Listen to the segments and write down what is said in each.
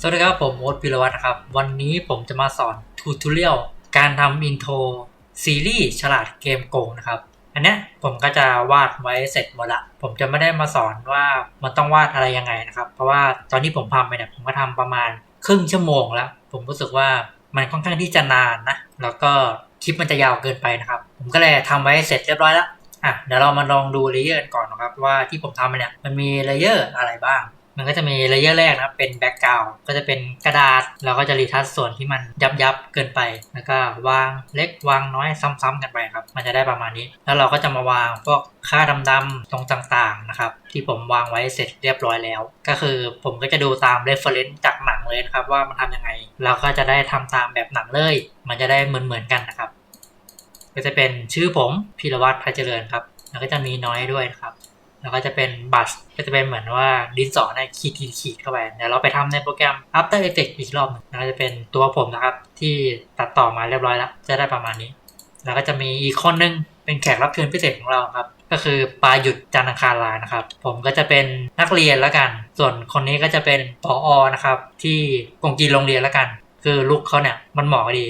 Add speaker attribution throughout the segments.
Speaker 1: สวัสดีครับ ผมโอ๊ตพิรวัตรนะครับ วันนี้ผมจะมาสอนทูทูเรียลการทำอินโทรซีรีส์ฉลาดเกมโกงนะครับ อันเนี้ยผมก็จะวาดไว้เสร็จหมดละ ผมจะไม่ได้มาสอนว่ามันต้องวาดอะไรยังไงนะครับ เพราะว่าตอนที่ผมทำไปเนี่ยผมก็ทำประมาณครึ่งชั่วโมงแล้ว ผมรู้สึกว่ามันค่อนข้างที่จะนานนะ แล้วก็คลิปมันจะยาวเกินไปนะครับ ผมก็เลยทำไว้เสร็จเรียบร้อยแล้วอะเดี๋ยวเรามาลองดูเลเยอร์ก่อนนะครับว่าที่ผมทำมาเนี่ยมันมีเลเยอร์อะไรบ้าง มันก็จะมีเลเยอร์แรกนะครับเป็นแบ็กกราวด์ก็จะเป็นกระดาษ เราก็จะรีทัชส่วนที่มันยับยับเกินไป แล้วก็วางเล็กวางน้อยซ้ำๆกันไปครับ มันจะได้ประมาณนี้ แล้วเราก็จะมาวางพวกค่าดำๆตรงต่างๆนะครับที่ผมวางไว้เสร็จเรียบร้อยแล้ว ก็คือผมก็จะดูตาม reference จากหนังเลยนะครับว่ามันทำยังไง เราก็จะได้ทำตามแบบหนังเลย มันจะได้เหมือนๆกันนะครับ ก็จะเป็นชื่อผมพีรวัตรพัชเจริญครับ แล้วก็จะมีน้อยด้วยนะครับ แล้วก็จะเป็นบัสก็จะเป็นเหมือนว่าดินสอเนี่ยขีดขีดขีดเข้าไปเดี๋ยวเราไปทำในโปรแกรม After Effects อีกรอบหนึงแล้วก็จะเป็นตัวผมนะครับ ที่ตัดต่อมาเรียบร้อยแล้ว จะได้ประมาณนี้ แล้วก็จะมีอีกคนนึงเป็นแขกรับเชิญพิเศษของเราครับ ก็คือปาหยุดจันทร์อังคารลานะครับ ผมก็จะเป็นนักเรียนแล้วกัน ส่วนคนนี้ก็จะเป็นปออนะครับ ที่กงกีโรงเรียนแล้วกัน คือลุกเขาเนี่ยมันเหมาะดี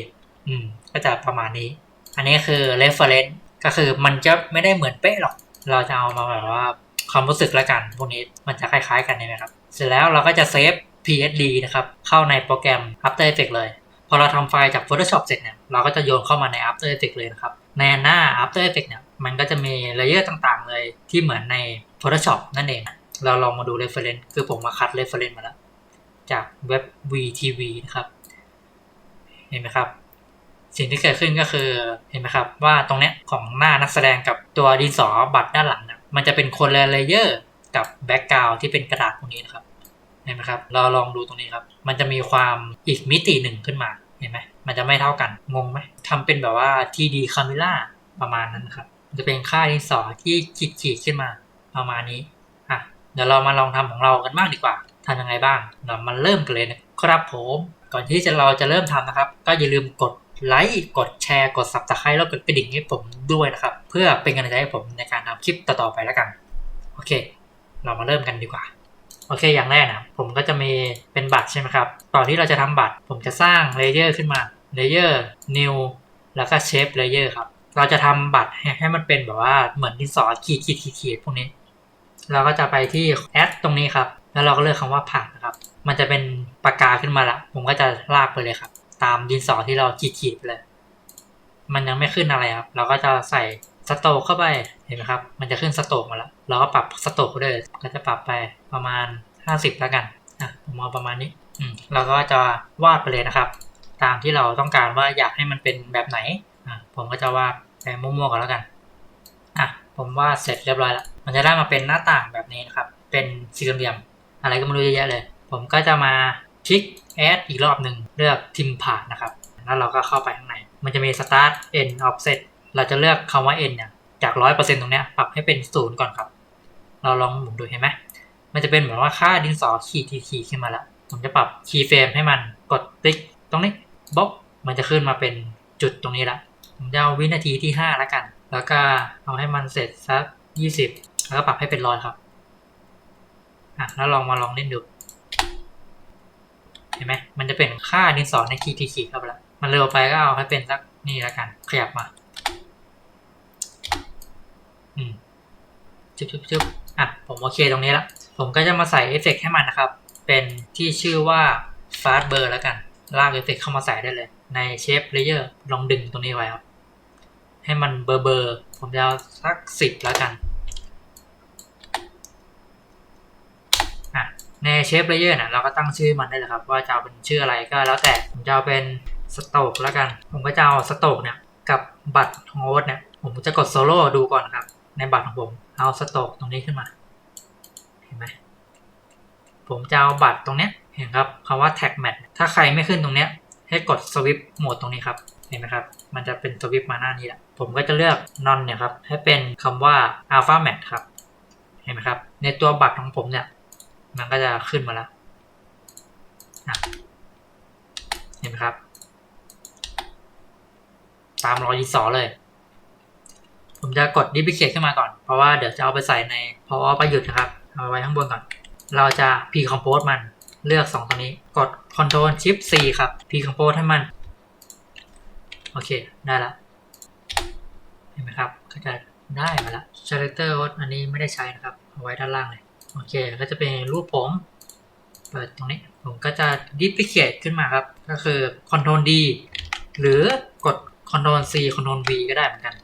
Speaker 1: อืม ก็จะประมาณนี้ อันนี้คือ reference ก็คือมันจะไม่ได้เหมือนเป๊ะหรอก เราจะเอามาแบบว่าความรู้สึกละกัน พวกนี้มันจะคล้ายๆ กันใช่ไหมครับ เสร็จแล้วเราก็จะเซฟ PSD นะครับ เข้าในโปรแกรม After Effects เลย พอเราทำไฟล์จาก Photoshop เสร็จเนี่ย เราก็จะโยนเข้ามาใน After Effects เลยนะครับ ในหน้า After Effects เนี่ย มันก็จะมีเลเยอร์ต่างๆ เลยที่เหมือนใน Photoshop นั่นเอง เราลองมาดู reference คือผมมาคัด reference มาแล้ว จากเว็บ VTV นะครับ เห็นไหมครับ สิ่งที่เกิดขึ้นก็คือเห็นไหมครับว่าตรงเนี้ยของหน้านักแสดงกับตัวดินสอบัตรด้านหลังนี่ยมันจะเป็นคนละเลเยอร์กับแบ็กกราวที่เป็นกระดาษตรงนี้นะครับเห็นไหมครับเราลองดูตรงนี้ครับ มันจะมีความอีกมิติหนึ่งขึ้นมาเห็นไหมมันจะไม่เท่ากันงงไหมทำเป็นแบบว่า TD Camera ประมาณนั้นครับมันจะเป็นค่าดินสอที่ขีดขีดขึ้นมาประมาณนี้อะเดี๋ยวเรามาลองทำของเรากันบ้างดีกว่าทำยังไงบ้างเรามาเริ่มกันเลยนะครับผมก่อนที่จะเราจะเริ่มทำนะครับ ก็อย่าลืมกด ไลค์กดแชร์กด subscribe แล้วกดกระดิ่งให้ผมด้วยนะครับ เพื่อเป็นกำลังใจให้ผมในการทำคลิปต่อๆไปแล้วกัน โอเค เรามาเริ่มกันดีกว่า โอเค อย่างแรกนะผมก็จะมีเป็นบัตรใช่ไหมครับก่อนที่เราจะทำบัตร ผมจะสร้างเลเยอร์ขึ้นมาเลเยอร์ new แล้วก็ shape layer ครับ เราจะทำบัตรให้มันเป็นแบบว่าเหมือนดินสอขีดขีดขีดขีดพวกนี้ เราก็จะไปที่ add ตรงนี้ครับ แล้วเราก็เลือกคำว่าผ่านนะครับ มันจะเป็นปากกาขึ้นมาละ ผมก็จะลากไปเลยครับ ตามดินสอที่เราขีดขีดๆไปเลย มันยังไม่ขึ้นอะไรครับ เราก็จะใส่สโตกเข้าไป เห็นไหมครับ มันจะขึ้นสโตกมาแล้ว เราก็ปรับสโตกเลย ก็จะปรับไปประมาณ 50 แล้วกัน อะผมเอาประมาณนี้ อืมเราก็จะวาดไปเลยนะครับ ตามที่เราต้องการว่าอยากให้มันเป็นแบบไหน อะผมก็จะวาดไปมั่วๆกันแล้วกัน อะผมวาดเสร็จเรียบร้อยแล้ว มันจะได้มาเป็นหน้าต่างแบบนี้นะครับ เป็นสี่เหลี่ยม อะไรก็ไม่รู้เยอะแยะเลย ผมก็จะมา คลิก add อีกรอบหนึ่งเลือกทิมผ่านนะครับ แล้วเราก็เข้าไปข้างใน มันจะมี start end offset เราจะเลือกคำว่า end เนี่ยจาก 100%ตรงเนี้ยปรับให้เป็นศูนย์ก่อนครับ เราลองหมุนดูเห็นไหมมันจะเป็นเหมือนว่าค่าดินสอขีดขีดขึ้นมาแล้ว ผมจะปรับ keyframe ให้มันกดติ๊กตรงนี้บ๊อบมันจะขึ้นมาเป็นจุดตรงนี้ละผมจะเอาวินาทีที่ 5 แล้วกัน แล้วก็เอาให้มันเสร็จสัก 20 แล้วก็ปรับให้เป็นร้อยครับอะแล้วลองมาลองเล่นดู เห็นไหมมันจะเป็นค่าดินสอในขีทีขีดเข้าไปล้วมันเร็วไปก็เอาให้เป็นสักนี่แล้วกัน ขยับมา อืมจุ๊บจุ๊บจุ๊บอะ ผมโอเคตรงนี้แล้วผมก็จะมาใส่เอฟเฟกต์ให้มันนะครับ เป็นที่ชื่อว่า fast blur แล้วกัน ลากเอฟเฟกต์เข้ามาใส่ได้เลย ในเชฟเลเยอร์ลองดึงตรงนี้ไว้ครับ ให้มันเบอร์เบอร์ ผมจะเอาสักสิบแล้วกัน อะ ในเชฟเลเยอร์เนี่ยเราก็ตั้งชื่อมันได้เลยครับ ว่าจะเอาเป็นชื่ออะไรก็แล้วแต่ผมจะเอาเป็นสโตกแล้วกัน ผมก็จะเอาสโตกเนี่ยกับบัตรของโอ๊ตเนี่ยผมจะกดโซโล่ดูก่อนครับ ในบัตรของผมเอาสโตกตรงนี้ขึ้นมา เห็นไหมผมจะเอาบัตรตรงเนี้ยเห็นครับคำว่า tag match ถ้าใครไม่ขึ้นตรงเนี้ยให้กดสวิปโหมดตรงนี้ครับเห็นไหมครับ มันจะเป็นสวิปมาหน้านี้แหละผมก็จะเลือก none เนี่ยครับให้เป็นคำว่า alpha match ครับเห็นไหมครับ ในตัวบัตรของผมเนี่ย มันก็จะขึ้นมาแล้วเห็นไหมครับ ตามรอยดินสอเลย ผมจะกด duplicate ขึ้นมาก่อน เพราะว่าเดี๋ยวจะเอาไปใส่ในพอประยุทธ์นะครับ เอาไว้ข้างบนก่อน เราจะ pre compose มันเลือก 2 ตัวนี้ กด Ctrl Shift C ครับ P Compose ให้มัน โอเค ได้ละ เห็นไหมครับ ก็จะได้มาละ Character อันนี้ไม่ได้ใช้นะครับ เอาไว้ด้านล่างเลย โอเค ก็จะเป็นรูปผม เปิดตรงนี้ ผมก็จะ duplicate ขึ้นมาครับ ก็คือ Ctrl D หรือกด Ctrl C Ctrl V ก็ได้เหมือนกัน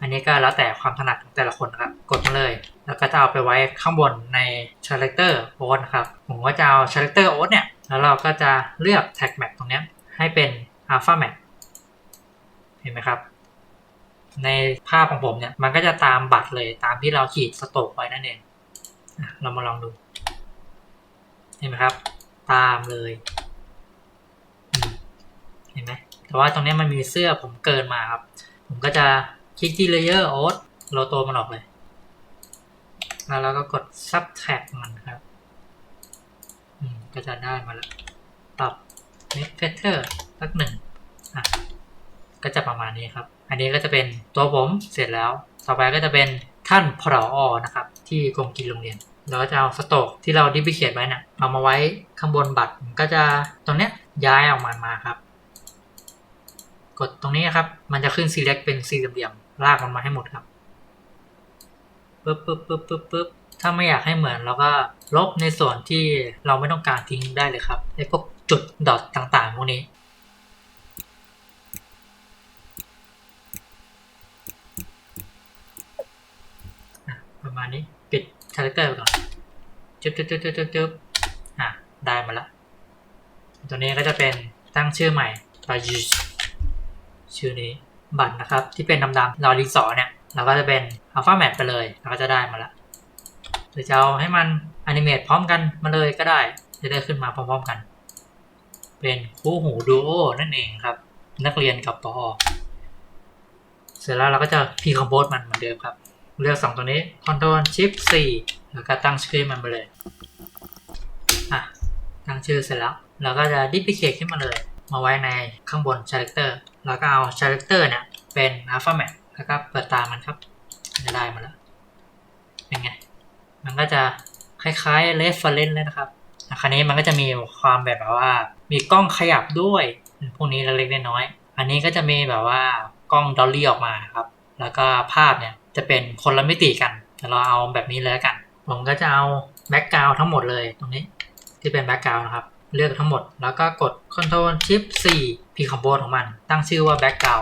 Speaker 1: อันนี้ก็แล้วแต่ความถนัดของแต่ละคนนะครับ กดมาเลย แล้วก็จะเอาไปไว้ข้างบนใน Character o a t นะครับ ผมก็จะเอา Character o a t เนี่ย แล้วเราก็จะเลือก Tag Map ตรงนี้ให้เป็น Alpha Map เห็นไหมครับในภาพของผมเนี่ย มันก็จะตามบัตรเลยตามที่เราขีดสโตกไว้นั่นเอง เรามาลองดู เห็นไหมครับ ตามเลย เห็นไหม แต่ว่าตรงนี้มันมีเสื้อผมเกินมาครับ ผมก็จะคลิกที่ layer o a t เราตัวมันออกเลย แล้วเราก็กด subtract มันครับ ก็จะได้มาแล้ว ปรับ make feather สักหนึ่งอะก็จะประมาณนี้ครับ อันนี้ก็จะเป็นตัวผมเสร็จแล้ว ต่อไปก็จะเป็นท่านพรออนะครับ ที่กรมกินโรงเรียนเราก็จะเอาสโตกที่เราดิพิเคทไว้นะ่ะเอามาไว้ข้างบนบัตรก็จะตรงเนี้ยย้ายออกมามาครับ กดตรงนี้ครับ มันจะขึ้น select เป็นสี่เหลี่ยมลากมันมาให้หมดครับปึ๊บปึ๊บปึ๊บปึ๊บปึ๊บถ้าไม่อยากให้เหมือนเราก็ลบในส่วนที่เราไม่ต้องการทิ้งได้เลยครับไอ้พวกจุดดอทต่างๆพวกนี้ประมาณนี้ ปิดคาแรคเตอร์ก่อนจึ๊บจึ๊บจึ๊บจึ๊บจึ๊บอะได้มาละตัวนี้ก็จะเป็นตั้งชื่อใหม่ไปชื่อนี้บัตรนะครับ ที่เป็นดำๆเราดีสอเนี่ย เราก็จะเป็น Alpha Map ไปเลยเราก็จะได้มาละหรือจะเอาให้มันอนิเมตพร้อมกันมาเลยก็ได้ จะได้ขึ้นมาพร้อมๆกัน เป็นคู่หูดูโอนั่นเองครับ นักเรียนกับปอเสร็จแล้วเราก็จะ p compose มันเหมือนเดิมครับ เลือก 2 ตัวนี้ Ctrl Shift 4แล้วก็ตั้งชื่อมันไปเลย อะ ตั้งชื่อเสร็จแล้ว เราก็จะ duplicate ขึ้นมาเลย มาไว้ในข้างบน character แล้วก็เอา character เนี่ยเป็น alpha map แล้วก็เปิดตามมันครับ จะได้มาแล้ว เป็นไง มันก็จะคล้ายๆ reference เลยนะครับอะคราวนี้มันก็จะมีความแบบว่า มีกล้องขยับด้วย พวกนี้เล็กๆน้อยๆอันนี้ก็จะมีแบบว่ากล้องดอลลี่ออกมาครับ แล้วก็ภาพเนี่ย จะเป็นคนละมิติกัน แต่เราเอาแบบนี้เลยละกัน ผมก็จะเอาแบ็กกราวทั้งหมดเลยตรงนี้ที่เป็นแบ็กกราวนะครับ เลือกทั้งหมดแล้วก็กด Ctrl Shift 4 P Compose ของมัน ตั้งชื่อว่าแบ็กกราว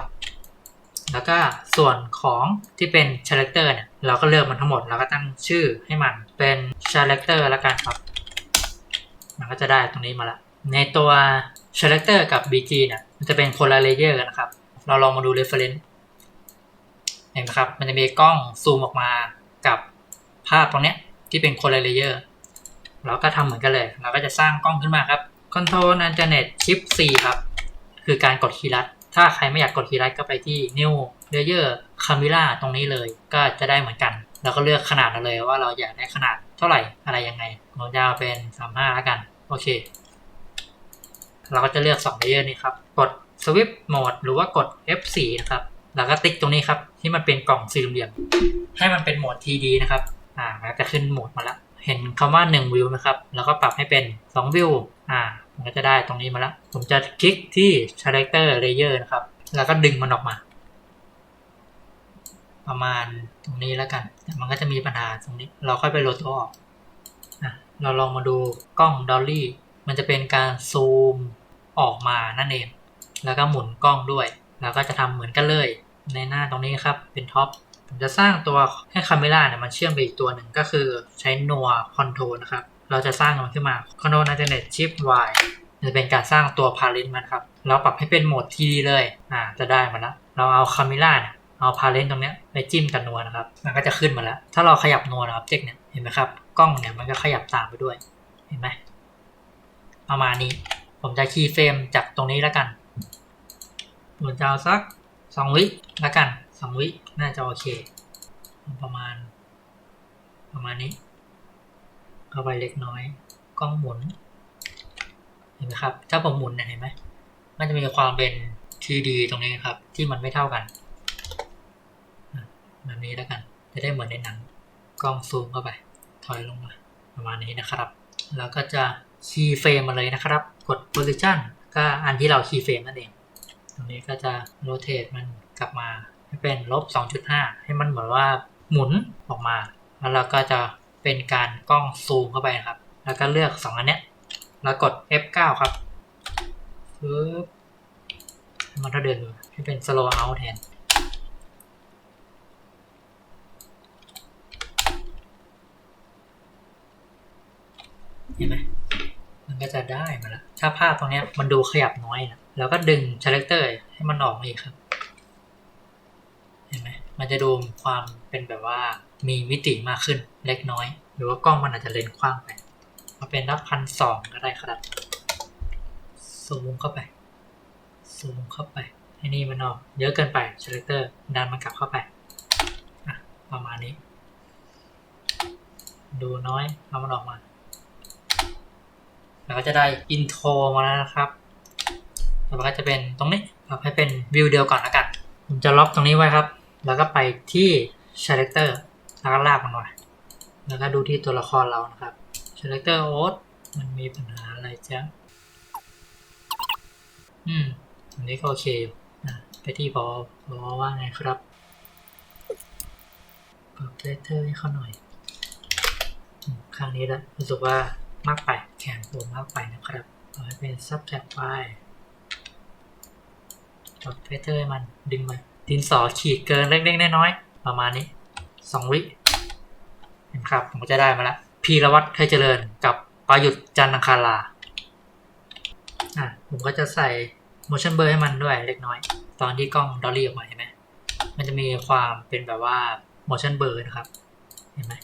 Speaker 1: แล้วก็ส่วนของที่เป็น Character เนี่ยเราก็เลือกมันทั้งหมด แล้วก็ตั้งชื่อให้มันเป็น Character แล้วกันครับ มันก็จะได้ตรงนี้มาละ ในตัว Character กับ BG เนี่ยมันจะเป็นคนละเลเยอร์กันนะครับ เราลองมาดู reference เห็นไหมครับ มันจะมีกล้องซูมออกมากับภาพตรงเนี้ยที่เป็นคนเลเยอร์เราก็ทำเหมือนกันเลย เราก็จะสร้างกล้องขึ้นมาครับ Control Alternate Shift C ครับ คือการกดคีย์ลัด ถ้าใครไม่อยากกดคีย์ลัดก็ไปที่ New Layer Camera ตรงนี้เลย ก็จะได้เหมือนกัน เราก็เลือกขนาดเราเลยว่าเราอยากได้ขนาดเท่าไหร่อะไรยังไงผมจะเอาเป็น 35แล้วกัน โอเค เราก็จะเลือก2 layer นี้ครับ กด Swift Mode หรือว่ากด F4 นะครับ แล้วก็ติ๊กตรงนี้ครับ ที่มันเป็นกล่องสี่เหลี่ยม ให้มันเป็นโหมด TD นะครับอ่ามันจะขึ้นโหมดมาแล้วเห็นคำว่า1วิวนะครับ แล้วก็ปรับให้เป็น2วิวอ่ามันก็จะได้ตรงนี้มาแล้วผมจะคลิกที่ Character Layer นะครับ แล้วก็ดึงมันออกมา ประมาณตรงนี้แล้วกัน มันก็จะมีปัญหาตรงนี้ เราค่อยไปโหลดตัวออกอะเราลองมาดูกล้องดอลลี่ มันจะเป็นการซูมออกมานั่นเอง แล้วก็หมุนกล้องด้วย แล้วก็จะทำเหมือนกันเลย ในหน้าตรงนี้ครับเป็นท็อปผมจะสร้างตัวให้คาเมล่าเนี่ยมันเชื่อมไปอีกตัวหนึ่งก็คือใช้นัวคอนโทรนะครับ เราจะสร้างมันขึ้นมา Control Alternate Shift Y จะเป็นการสร้างตัวพาเลนมันครับ เราปรับให้เป็นโหมด TD เลยอ่าจะได้มาแล้วเราเอาคาเมล่าเนี่ยเอาพาเลนตรงเนี้ยไปจิ้มกับนัวนะครับ มันก็จะขึ้นมาแล้ว ถ้าเราขยับนัวนะครับเจ็กเนี่ยเห็นไหมครับกล้องเนี่ยมันก็ขยับตามไปด้วยเห็นไหมประมาณนี้ ผมจะคีย์เฟรมจากตรงนี้แล้วกันผมจะเอาสัก สองวิแล้วกันสองวิ น่าจะโอเค ประมาณ ประมาณนี้เข้าไปเล็กน้อย กล้องหมุน เห็นไหมครับ ถ้าผมหมุนเนี่ยเห็นไหม มันจะมีความเป็น 3D ตรงนี้ครับ ที่มันไม่เท่ากันแบบนี้แล้วกัน จะได้เหมือนในหนัง กล้องซูมเข้าไป ถอยลงมา ประมาณนี้นะครับ แล้วก็จะคีย์เฟรมมาเลยนะครับ กด position ก็อันที่เราคีย์เฟรมนั่นเอง รงนี้ก็จะ rotate มันกลับมาให้เป็นลบ 2.5 ให้มันเหมือนว่าหมุนออกมา แล้วเราก็จะเป็นการกล้องซูมเข้าไปนะครับ แล้วก็เลือก 2 อันเนี้ย แล้วกด F9 ครับปึ๊บมันเท่าเดิมเลยให้เป็น slow out แทนเห็นไหม ก็จะได้มาแล้ว ถ้าภาพตรงนี้มันดูขยับน้อยนะเราก็ดึง selector ให้มันออกมาอีกครับ เห็นไหมมันจะดูความเป็นแบบว่ามีมิติมากขึ้นเล็กน้อย หรือว่ากล้องมันอาจจะเลนส์กว้างไปมาเป็นรับพันสองก็ได้ครับซูมเข้าไปซูมเข้าไปให้นี่มันออกเยอะเกินไป selector ดันมันกลับเข้าไปประมาณนี้ ดูน้อยเอามันออกมา แล้วก็จะได้อินโทรมาแล้วนะครับต่อไปก็จะเป็นตรงนี้ปรับให้เป็นวิวเดียวก่อนล้วกันผมจะล็อกตรงนี้ไว้ครับ แล้วก็ไปที่ selector แล้วก็ลากมันมาแล้วก็ดูที่ตัวละครเรานะครับ selector o a t มันมีปัญหาอะไรจ๊ะอืมตรงนี้ก็โอเคอยู่นะไปที่บอพอว่าไงครับปรับเลเทอร์ให้เขาหน่อยข้างนี้แล้วรู้สึกว่ามากไป แขนผมมากไปนะครับเอาให้เป็น subtract ไปปรับเลเทอร์ให้มันดึงมาดินสอขีดเกินเล็กๆน้อยๆประมาณนี้สองวิเห็นครับผมก็จะได้มาแล้วพีรวัตรไทยเจริญกับประยุทธ์จันทร์อังคาราอะผมก็จะใส่ motion blur ให้มันด้วยเล็กน้อย ตอนที่กล้องดอลลี่ออกมาเห็นไหมมันจะมีความเป็นแบบว่า motion blur นะครับ เห็นไหม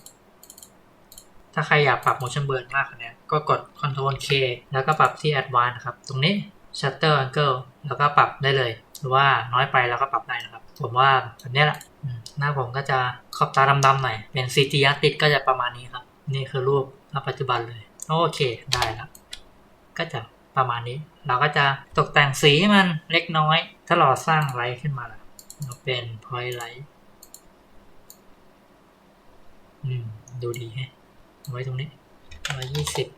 Speaker 1: ถ้าใครอยากปรับ motion blur มากกว่านี้ ก็กด control K แล้วก็ปรับที่ advanced นะครับ ตรงนี้ shutter angle แล้วก็ปรับได้เลยหรือว่าน้อยไปแล้วก็ปรับได้นะครับ ผมว่าแบบนี้แหละหน้าผมก็จะขอบตาดำๆหน่อยเป็น CG artist ก็จะประมาณนี้ครับ นี่คือรูปณปัจจุบันเลย โอเคได้แล้วก็จะประมาณนี้ เราก็จะตกแต่งสีให้มันเล็กน้อย ถ้าเราสร้างไลท์ขึ้นมาล่ะเราเป็น point light อืม ดูดีแฮะไว้ตรงนี้ ร้อยยี่สิบ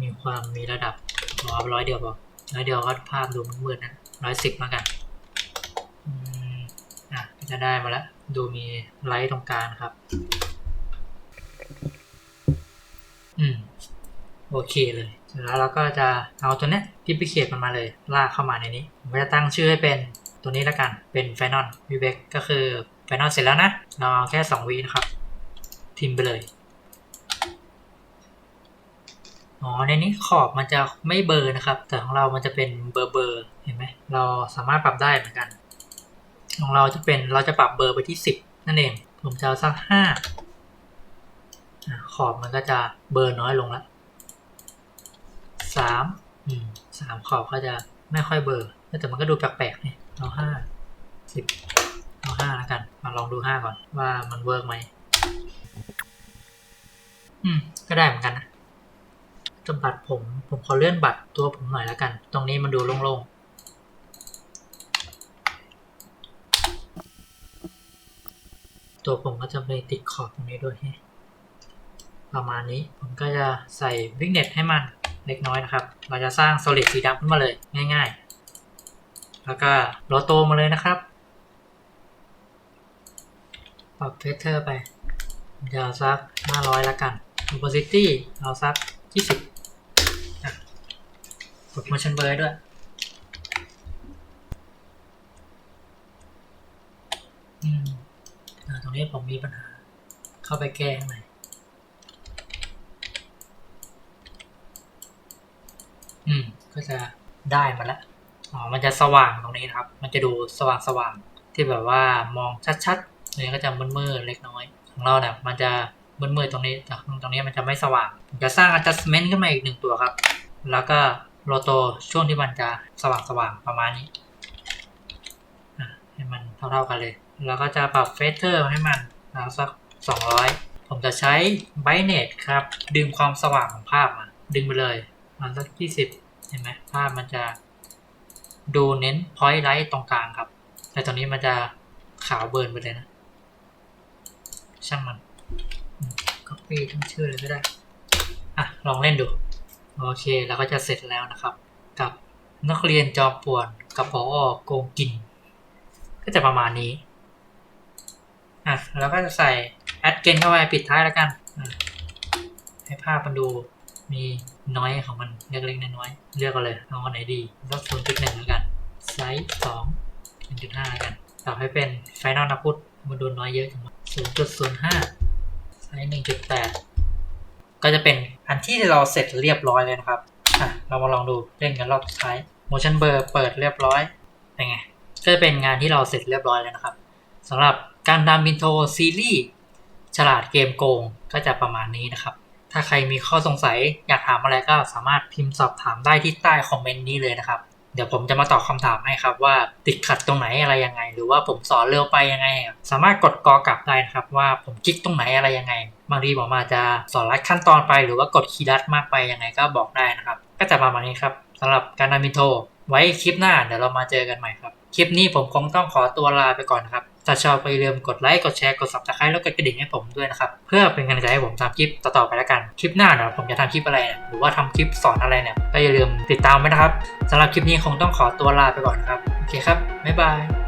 Speaker 1: มีความมีระดับขอเอาร้อยเดียวพอร้อยเดียวก็ภาพดูมืดๆนะร้อยสิบมากันอะจะได้มาแล้ว ดูมีไลท์ตรงกลางครับ อืม โอเคเลยเสร็จแล้วเราก็จะเอาตัวเนี้ยที่ไปเขียนมันมาเลย ลากเข้ามาในนี้ ผมจะตั้งชื่อให้เป็นตัวนี้แล้วกัน เป็น Final v i v e c ก็คือ Final เสร็จแล้วนะเราเอแค่2วินะครับ ทิมไปเลย อ๋อ ในนี้ขอบมันจะไม่เบอร์นะครับ แต่ของเรามันจะเป็นเบอร์เบอร์เห็นไหม เราสามารถปรับได้เหมือนกัน ของเราจะเป็นเราจะปรับเบอร์ไปที่ 10 นั่นเอง ผมจะเอาสัก5อะขอบมันก็จะเบอร์น้อยลงล้วสามอืมสามขอบก็จะไม่ค่อยเบอร์ แต่มันก็ดูแปลกๆเนี่ยเอาห้าสิบเอาห้าแล้วกัน มาลองดูห้าก่อนว่ามันเวิร์กไหม อืม ก็ได้เหมือนกันนะจนบัตรผม ผมขอเลื่อนบัตรตัวผมหน่อยแล้วกัน ตรงนี้มันดูโล่งๆ ตัวผมก็จะไปติดขอบตรงนี้ด้วยประมาณนี้ ผมก็จะใส่วิกเน็ตให้มันเล็กน้อยนะครับ เราจะสร้าง solid สีดำขึ้นมาเลยง่าย ๆ แล้วก็โลโตมาเลยนะครับ ปรับเฟเทอร์ไปผมจะเอาสัก500แล้วกัน opacity เอาสัก20อะกด motion blur ด้วย อืมอตรงนี้ผมมีปัญหา เข้าไปแก้ข้างในอืม ก็จะได้มาแล้วอ๋อ มันจะสว่างตรงนี้นะครับ มันจะดูสว่างสว่างที่แบบว่ามองชัดๆ ตรงนี้ก็จะมืดๆเล็กน้อย ของเราเนี่ยมันจะมืดๆตรงนี้แต่ตรงนี้มันจะไม่สว่างจะสร้าง adjustment ขึ้นมาอีกหนึ่งตัวครับ แล้วก็โลโตช่วงที่มันจะสว่างๆประมาณนี้ให้มันเท่าๆกันเลย แล้วก็จะปรับเฟเ e อร์ให้มันเอาสัก 200 ผมจะใช้ brightness ครับ ดึงความสว่างของภาพมา ดึงไปเลยมันสัก 20 เห็นไหมภาพมันจะดูเน้น point light ตรงกลางครับ แต่ตอนนี้มันจะขาวเบิร์นไปเลยนะ ช่างมันก็ปีทั้งชื่อเลยก็ได้ อะ ลองเล่นดู โอเคแล้วก็จะเสร็จแล้วนะครับ กับนักเรียนจอมป่วนกับพอโกงกิน ก็จะประมาณนี้ อะแล้วก็จะใส่แอดเกนเข้าไปปิดท้ายแล้วกันให้ภาพมันดูมีน้อยของมันเล็กๆน้อยๆเลือกกันเลยเอาอันไหนดีล้วศูนย์จุดหนึ่งแล้วกันไซส์สองหนึ่งจุดห้าแล้วกันปรับให้เป็นไฟนอลนะพุทมันดูน้อยเยอะจัง ศูนย์จุดศูนย์ห้าไซส์หนึ่งจุดแปดก็จะเป็นอันที่เราเสร็จเรียบร้อยเลยนะครับ อะ เรามาลองดูเล่นกันรอบสุดท้าย motion blur เปิดเรียบร้อย เป็นไง ก็จะเป็นงานที่เราเสร็จเรียบร้อยแล้วนะครับสำหรับการทำอินโทซีรีส์ฉลาดเกมโกงก็จะประมาณนี้นะครับ ถ้าใครมีข้อสงสัยอยากถามอะไรก็สามารถพิมพ์สอบถามได้ที่ใต้คอมเมนต์นี้เลยนะครับ เดี๋ยวผมจะมาตอบคำถามให้ครับว่าติดขัดตรงไหนอะไรยังไง หรือว่าผมสอนเร็วไปยังไง สามารถกดกอกลับได้นะครับว่าผมคลิกตรงไหนอะไรยังไง บางทีผมอาจจะสอนลัดขั้นตอนไป หรือว่ากดคีย์ลัดมากไปยังไงก็บอกได้นะครับ ก็จะประมาณนี้ครับสำหรับการทำอินโทไว้คลิปหน้าเดี๋ยวเรามาเจอกันใหม่ครับ คลิปนี้ผมคงต้องขอตัวลาไปก่อนนครับ ถ้าชอบก็อย่าลืมกดไลค์ กดแชร์ กด subscribe แล้วกดกระดิ่งให้ผมด้วยนะครับ เพื่อเป็นกำลังใจให้ผมทำคลิปต่อๆไปแล้วกัน คลิปหน้าเนี่ยผมจะทำคลิปอะไรเนี่ยหรือว่าทำคลิปสอนอะไรเนี่ยก็อย่าลืมติดตามไว้นะครับสำหรับคลิปนี้คงต้องขอตัวลาไปก่อนครับ โอเคครับ บ๊ายบาย